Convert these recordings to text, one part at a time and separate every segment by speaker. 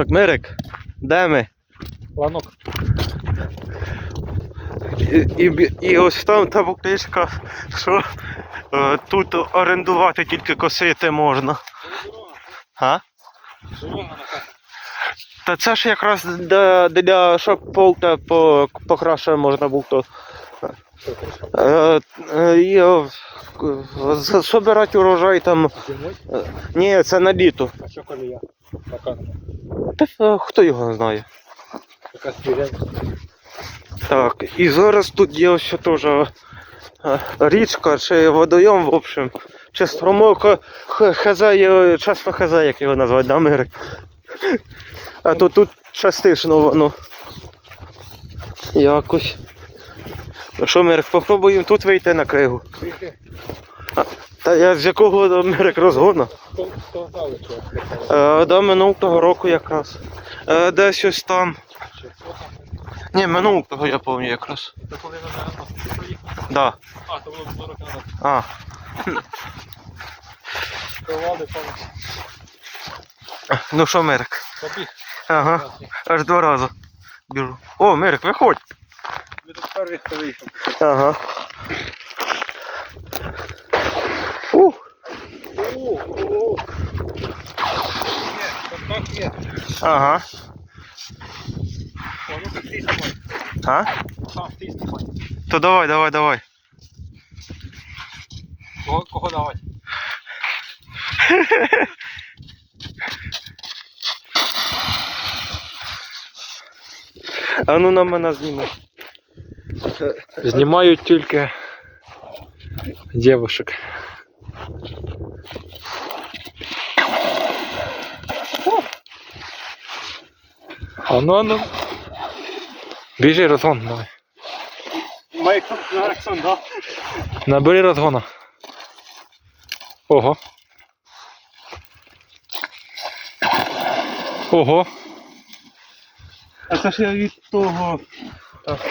Speaker 1: Так, Мирик, де ми?
Speaker 2: Ланок.
Speaker 1: І, і, і ось там та букличка, що е, тут орендувати тільки косити можна. А? Та це ж якраз для, для щоб полта по, покраще можна було. то. Е, е, е, собирати урожай там. Е, Ні, це на літо.
Speaker 2: А що коли я?
Speaker 1: Та е, хто його знає.
Speaker 2: така.
Speaker 1: Так, і зараз тут є ось теж е, річка чи водойом, в общем. Чи струмок, е, х- хз, чесно хз, як його назвати, да, Мирик? А то тут частично воно. Якось. Ну що, Мирик, попробуємо тут вийти на кригу. Та я з якого Мирик розгону? Е, до минулого року якраз. Е, десь ось там. Ні, минулого я пам'ятаю якраз.
Speaker 2: Це коли приїхали?
Speaker 1: Да.
Speaker 2: А, то було два роки назад.
Speaker 1: А.
Speaker 2: Провали, пане.
Speaker 1: Ну що, Мирик?
Speaker 2: Побіг.
Speaker 1: Ага. Аж два рази. Біжу. О, Мирик, виходь.
Speaker 2: Ми тут перший, хто вийшов.
Speaker 1: Ага.
Speaker 2: є.
Speaker 1: Ага.
Speaker 2: О, ну-ка, стій снимай.
Speaker 1: А?
Speaker 2: Сам стій снимай.
Speaker 1: То давай, давай, давай.
Speaker 2: Кого, кого давати?
Speaker 1: А ну на мене зніми.
Speaker 2: Знімають тільки девушек. А ну, а ну. Біжи розгон, давай.
Speaker 1: Майкл Джексон, да?
Speaker 2: Набери розгона. Ого. Ого.
Speaker 1: А це ж я від того.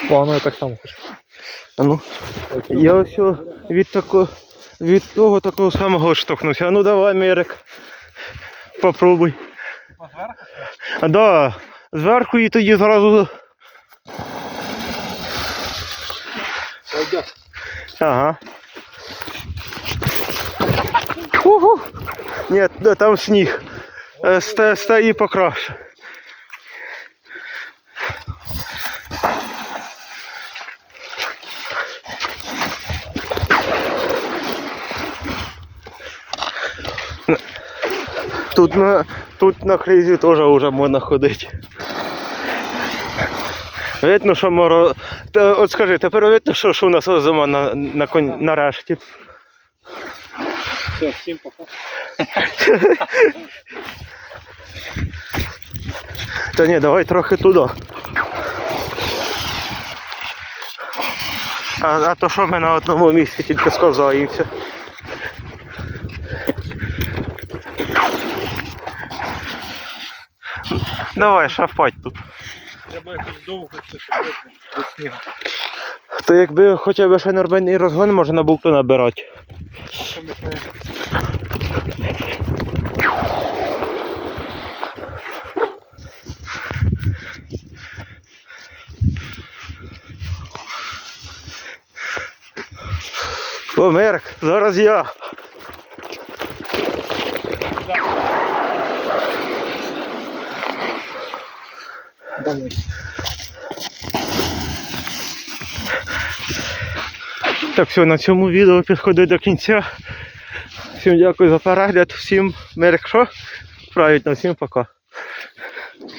Speaker 2: О, ну я так само хочу.
Speaker 1: А ну. Я ось від такого від того такого самого штовхнувся. А ну давай, Мирик. Попробуй. А, да, зверху і тоді зразу.
Speaker 2: Пойдет.
Speaker 1: Ага. Угу. Ні, да, там сніг. Е, ста- Стає покраще. Тут на, тут на кризі теж вже можна ходити. Видно, що моро. Та, от скажи, тепер видно, що, що у нас зима на, на, кон... нарешті.
Speaker 2: Все, всім пока.
Speaker 1: Та ні, давай трохи туди. А, а то що ми на одному місці тільки сковзаємося. Давай, шафать тут.
Speaker 2: Треба якось довго це до снігу.
Speaker 1: То якби хоча б ще нормальний розгон можна було то набирати. О, зараз я.
Speaker 2: Домой.
Speaker 1: Так, все, на цьому відео підходить до кінця. Всім дякую за перегляд, всім мерекшо. Правильно, всім пока.